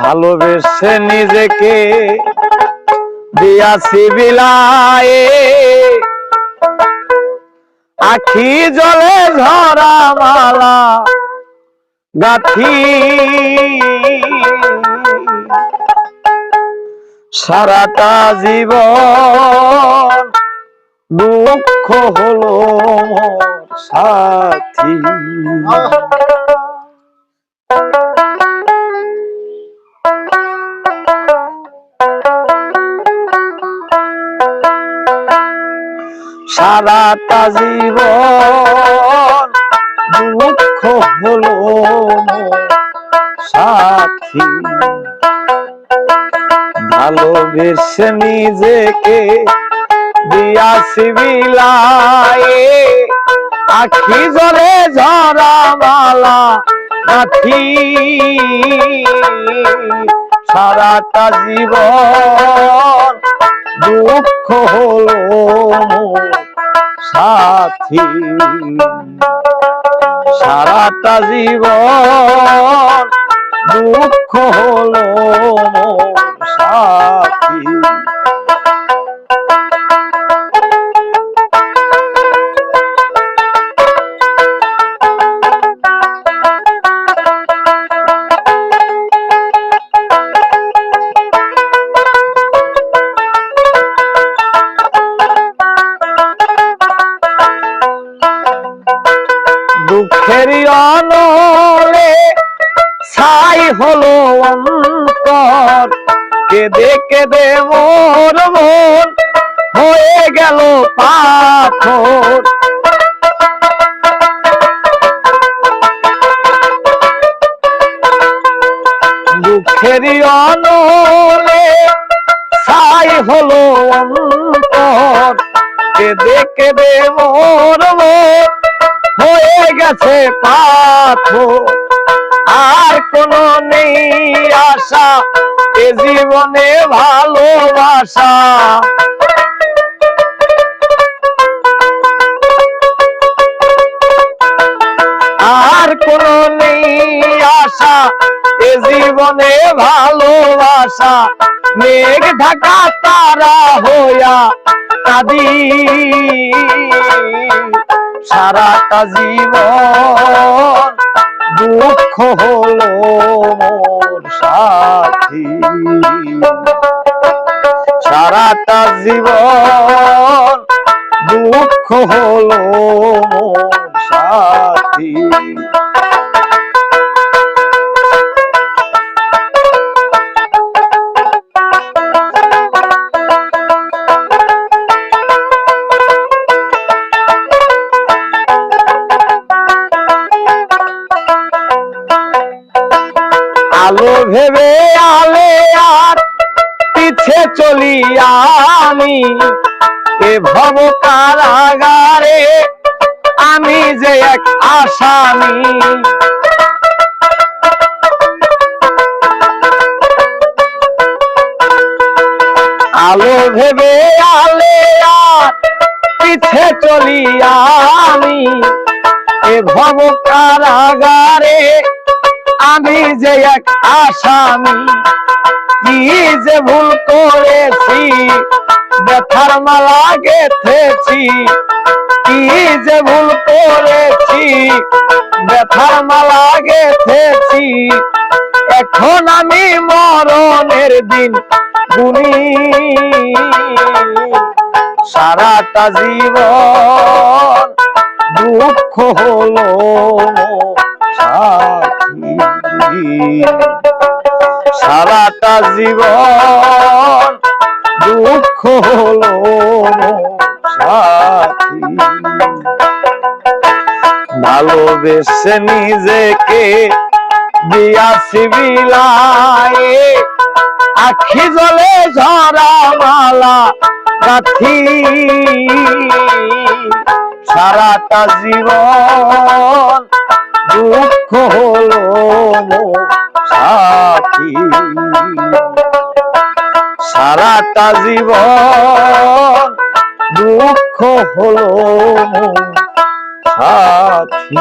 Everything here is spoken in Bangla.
ভালোবেসে নিজেকে দিয়াছি বিলায়ে। আখি জলে ঝরা মালা গাথি। সারাটা জীবন হলো সাথী। সারাটা জীবন দুঃখ হলো সাথী। ভালোবেসে নিজেকে দিয়াছি বিলায়ে আখি জলে ঝরা মালা নাথি। সারাটা জীবন দুঃখ হলো সাথী। সারাটা জীবন দুঃখ হলো সাথী। দুঃখের অনলে ছাই হলো অন্তর। কেঁদে কেঁদে মোর মন হয়ে গেল পাথর। দুঃখের অনলে ছাই হলো অন্তর। কেঁদে কেঁদে মোর মন হয়ে গেছে পাথর। আর কোন নেই আশা, এ জীবনে ভালোবাসা। আর কোন নেই আশা, এ জীবনে ভালোবাসা। মেঘ ঢাকা তারা হইয়া কাঁদি। সারাটা জীবন দুঃখ হলো মোর সাথী। সারাটা জীবন দুঃখ হলো মোর সাথী। আলো ভেবে আলে আর পিছে চলি আমি। এ ভব কারাগারে আমি যে এক আসামি। আলো ভেবে আলে আর পিছে চলি আমি। এ ভব কারাগারে আমি যে এক আসামি, কি যে ভুল করেছি, ব্যথার মালা গেথেছি, কি যে ভুল করেছি, ব্যথার মালা গেথেছি। এখন আমি মরণের দিন গুনি সারাটা জীবন দুঃখ হলো সাথী সারাটা জীবন দুঃখ হলো সাথী। ভালোবেসে নিজেকে দিয়াছি বিলায়ে আখি জলে ঝরা মালা গাথি। সারাটা জীবন দুঃখ হলো সাথী। সারাটা জীবন দুঃখ হলো সাথী।